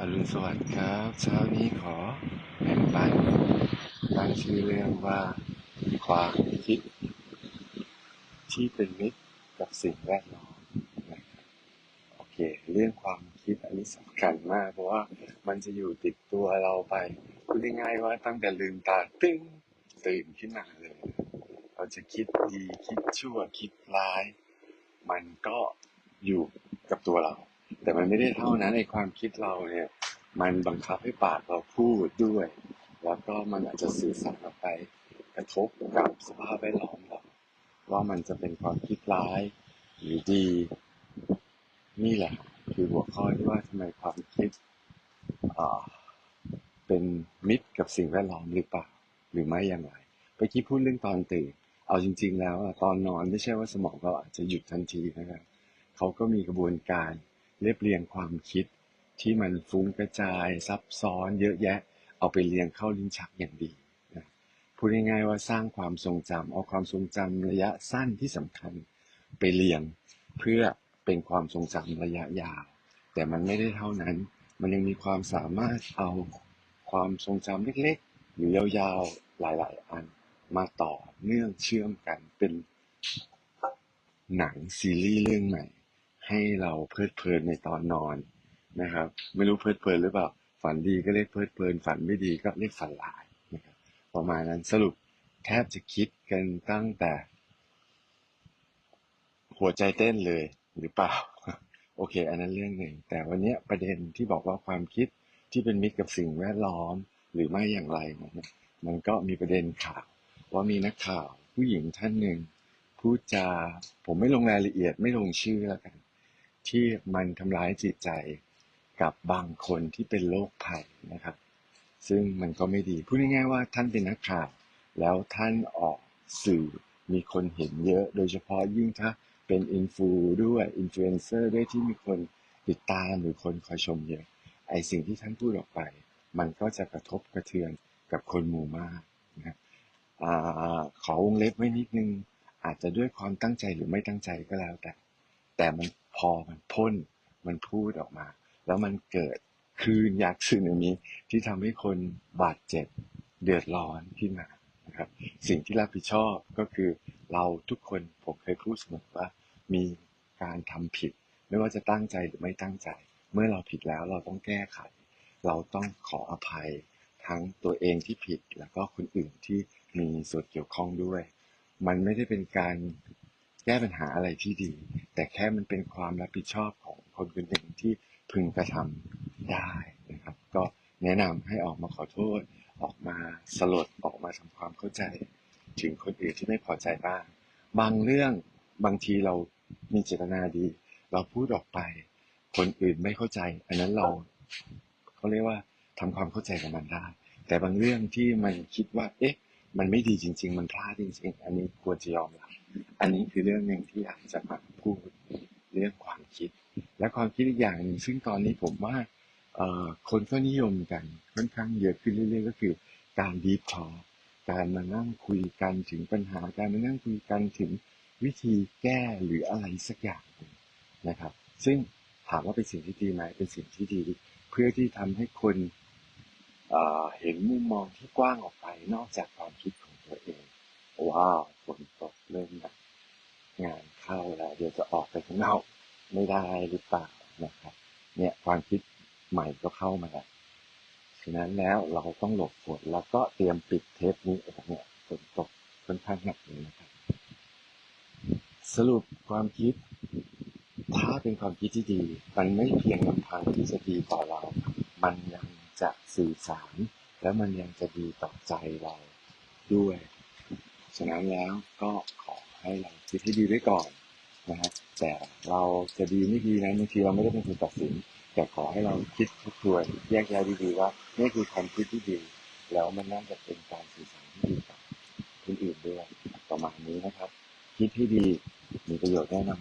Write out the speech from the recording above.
อรุณสวัสดิ์ครับ เช้านี้ขอแบ่งปันตั้งชื่อเรื่องว่าความคิด ที่เป็นมิตรกับสิ่งแวดล้อมโอเค เรื่องความคิดอันนี้สำคัญมาก เพราะว่ามันจะอยู่ติดตัวเราไปพูดง่ายๆว่าตั้งแต่ลืมตาตึ้งตื่นขึ้นมาเลย เราจะคิดดีคิดชั่วคิดร้าย มันก็อยู่กับตัวเรา แต่มันไม่ได้เท่านั้นในความคิดเราเนี่ย มันบังคับให้ปากเราพูดด้วย แล้วก็มันอาจจะสื่อสารออกไปกระทบกับสภาพแวดล้อมเราว่ามันจะเป็นความคิดร้ายหรือดี นี่แหละ คือหัวข้อที่ว่าทำไมความคิดเป็นมิตรกับสิ่งแวดล้อมหรือเปล่าหรือไม่อย่างไรเมื่อกี้พูดเรื่องตอนตื่นเอาจริง ๆ แล้วตอนนอนไม่ใช่ว่าสมองเราอาจจะหยุดทันทีนะครับเขาก็มีกระบวนการ เรียบเรียงความคิดที่มันฟุ้งกระจายซับซ้อนเยอะแยะ เอาไปเรียงเข้าลิ้นชักอย่างดีนะพูดง่ายๆว่าสร้างความทรงจำเอาความทรงจำระยะสั้นที่สำคัญไปเรียงเพื่อเป็นความทรงจำระยะยาว แต่มันไม่ได้เท่านั้น มันยังมีความสามารถเอาความทรงจำเล็กๆ หรือยาวๆหลายๆ อันมาต่อเนื่องเชื่อมกันเป็นหนังซีรีส์เรื่องใหม่ ให้เราเพลิดเพลินในตอนนอนนะครับ ไม่รู้เพลิดเพลินหรือเปล่าฝันดีก็เรียกเพลิดเพลิน ฝันไม่ดีก็เรียกฝันร้ายนะครับประมาณนั้นสรุปแทบจะคิดกันตั้งแต่ หัวใจเต้นเลยหรือเปล่า โอเค อันนั้นเรื่องหนึ่ง แต่วันนี้ประเด็นที่บอกว่าความคิดที่เป็นมิตรกับสิ่งแวดล้อมหรือไม่อย่างไรนี่ยมันก็มีประเด็นข่าวว่ามีนักข่าว ผู้หญิงท่านหนึ่งพูดจาผมไม่ลงรายละเอียดไม่ลงชื่อแล้วกัน ที่มันทำร้ายจิตใจกับบางคนที่เป็นโรคภัยนะครับ ซึ่งมันก็ไม่ดีพูดง่ายๆว่าท่านเป็นนักข่าวแล้วท่านออกสื่อมีคนเห็นเยอะ โดยเฉพาะยิ่งถ้าเป็นอินฟูด้วยอินฟลูเอนเซอร์ด้วยที่มีคนติดตามหรือคนคอยชมเยอะ ไอสิ่งที่ท่านพูดออกไป มันก็จะกระทบกระเทือนกับคนหมู่มากนะครับอ่าขอวงเล็บไว้นิดนึง อาจจะด้วยความตั้งใจหรือไม่ตั้งใจก็แล้วแต่ แต่มัน พอมันพ่นมันพูดออกมา แล้วมันเกิดคลื่นยักษ์สึนามิที่ทำให้คนบาดเจ็บเดือดร้อนขึ้นมานะครับสิ่งที่รับผิดชอบก็คือเราทุกคนผมเคยพูดเสมอว่ามีการทำผิด ไม่ว่าจะตั้งใจหรือไม่ตั้งใจ เมื่อเราผิดแล้วเราต้องแก้ไข เราต้องขออภัยทั้งตัวเองที่ผิดแล้วก็คนอื่นที่มีส่วนเกี่ยวข้องด้วย มันไม่ได้เป็นการแก้ปัญหาอะไรที่ดี แต่แค่มันเป็นความรับผิดชอบของคนคนหนึ่งที่พึงกระทำได้นะครับ ก็แนะนำให้ออกมาขอโทษ ออกมาสลดออกมาทำความเข้าใจ ถึงคนอื่นที่ไม่พอใจบ้าง บางเรื่องบางทีเรามีเจตนาดี เราพูดออกไป คนอื่นไม่เข้าใจ อันนั้นเราเขาเรียกว่าทำความเข้าใจกับมันได้ แต่บางเรื่องที่มันคิดว่า เอ๊ะ มันไม่ดีจริง ๆ มันพลาดจริง ๆ อันนี้ควรจะยอมรับอันนี้คือเรื่องหนึ่งที่อยากจะมาพูดเรื่องความคิด และความคิดอีกอย่างหนึ่งซึ่งตอนนี้ผมว่าคนก็นิยมกันค่อนข้างเยอะขึ้นเรื่อยๆก็คือการดีพอการมานั่งคุยกันถึงปัญหาการมานั่งคุยกันถึงวิธีแก้หรืออะไรสักอย่างหนึ่งนะครับ ซึ่งถามว่าเป็นสิ่งที่ดีไหมเป็นสิ่งที่ดี เพื่อที่ทำให้คน เห็นมุมมองที่กว้างออกไปนอกจากความคิดของตัวเอง ว้าวฝนตกเริ่มหนักงานเข้าแล้วเดี๋ยวจะออกไปข้างนอกไม่ได้หรือเปล่านะครับ เนี่ยความคิดใหม่ก็เข้ามาแล้วฉะนั้นแล้วเราต้องหลบฝนแล้วก็เตรียมปิดเทปนี้ออกเนี่ยฝนตกค่อนข้างหนักเลยนะครับ สรุปความคิด ถ้าเป็นความคิดที่ดี มันไม่เพียงลำพังที่จะดีต่อเรา มันยัง สื่อสาร และมันยังจะดีต่อใจเราด้วย ฉะนั้นแล้วก็ขอให้เราคิดให้ดีไว้ก่อนนะครับแต่เราจะดีไม่ดีนะบางทีเราไม่ได้เป็นคนตัดสิน แต่ขอให้เราคิดทบทวนแยกแยะดีๆว่านี่คือความคิดที่ดี แล้วมันน่าจะเป็นการสื่อสารที่ดีกับคนอื่นด้วยประมาณนี้นะครับ คิดให้ดีมีประโยชน์แน่นอน